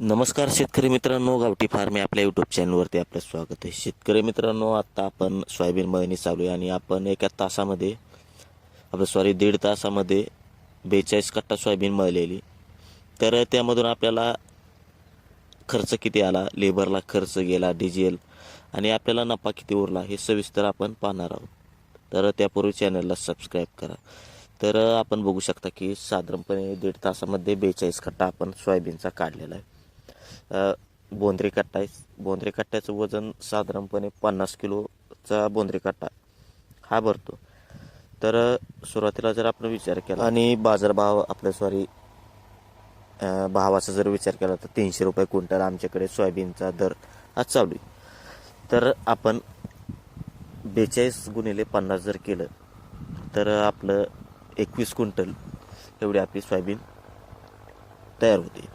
नमस्कार शेतकरी मित्रांनो गावठी फार्म आपल्या यूट्यूब चॅनलवरती आपलं स्वागत आहे. शेतकरी मित्रांनो आत्ता आपण सोयाबीन मळणी चालू आहे आणि आपण एका तासामध्ये आपलं सॉरी दीड तासामध्ये बेचाळीस कट्टा सोयाबीन मळलेली. तर त्यामधून आपल्याला खर्च किती आला? लेबरला खर्च गेला डिझेल आणि आपल्याला नफा किती उरला? हे सविस्तर आपण पाहणार आहोत. तर त्यापूर्वी चॅनलला सबस्क्राईब करा. तर आपण बघू शकता की साधारणपणे दीड तासामध्ये बेचाळीस कट्टा आपण सोयाबीनचा काढलेला आहे. बोंद्री कट्टा आहे. बोंद्री कट्ट्याचं वजन साधारणपणे पन्नास किलोचा बोंद्री कट्टा हा भरतो. तर सुरुवातीला जर आपण विचार केला आणि बाजारभाव आपल्या सॉरी भावाचा जर विचार केला तर तीनशे रुपये क्विंटल आमच्याकडे सोयाबीनचा दर आज चालू आहे. तर आपण बेचाळीस गुणिले पन्नास जर केलं तर आपलं एकवीस क्विंटल एवढी आपली सोयाबीन तयार होते.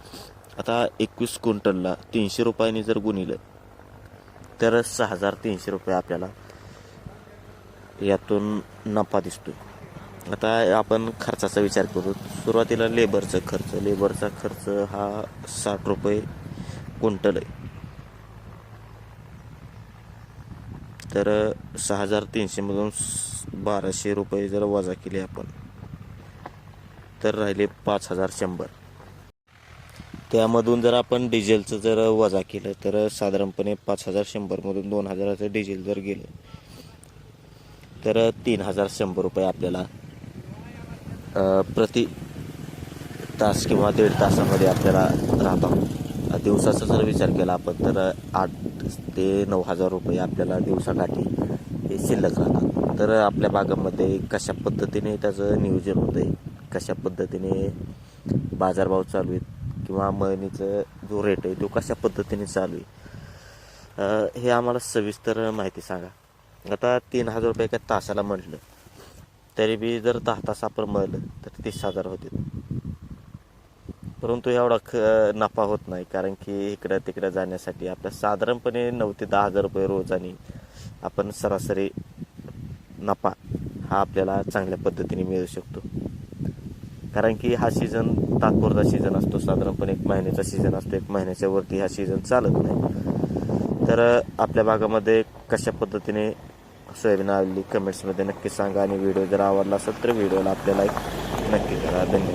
आता एकवीस क्विंटलला तीनशे रुपयांनी जर गुणिलं तर सहा हजार तीनशे रुपये आपल्याला यातून नफा दिसतो आता आपण खर्चाचा विचार करू. सुरुवातीला लेबरचा खर्च लेबरचा खर्च हा साठ रुपये क्विंटल आहे. तर सहा हजार तीनशेमधून बाराशे रुपये जर वजा केले आपण तर राहिले पाच हजार शंभर. त्यामधून जर आपण डिझेलचं जर वजा केलं तर साधारणपणे पाच हजार शंभरमधून दोन हजाराचं डिझेल जर गेलं तर तीन हजार शंभर रुपये आपल्याला प्रति तास किंवा दीड तासामध्ये आपल्याला राहतो. दिवसाचा जर विचार केला आपण तर आठ ते नऊ हजार रुपये आपल्याला दिवसाकाठी हे शिल्लक राहतात. तर आपल्या भागामध्ये कशा पद्धतीने त्याचं नियोजन होतं आहे कशा पद्धतीने बाजारभाव चालू आहेत किंवा मळणीचं जो रेट आहे तो कशा पद्धतीने चालू आहे? हे आम्हाला सविस्तर माहिती सांगा. आता तीन हजार रुपये एका तासाला म्हटलं तरी बी जर दहा तास आपण मळलं तर तीस हजार होते परंतु एवढा ख नफा होत नाही कारण की इकडं तिकडं जाण्यासाठी आपल्या साधारणपणे नऊ ते दहा हजार रुपये रोज आणि आपण सरासरी नफा हा आपल्याला चांगल्या पद्धतीने मिळू शकतो. कारण की हा सीझन तात्पुरता सीझन असतो. साधारणपणे एक महिन्याचा सीझन असतो. एक महिन्याच्या वरती हा सीझन चालत नाही. तर आपल्या भागामध्ये कशा पद्धतीने सोयाबीन आलेली कमेंट्समध्ये नक्की सांगा. आणि व्हिडिओ जर आवडला असेल तर व्हिडिओला आपल्याला एक नक्की करा. धन्यवाद.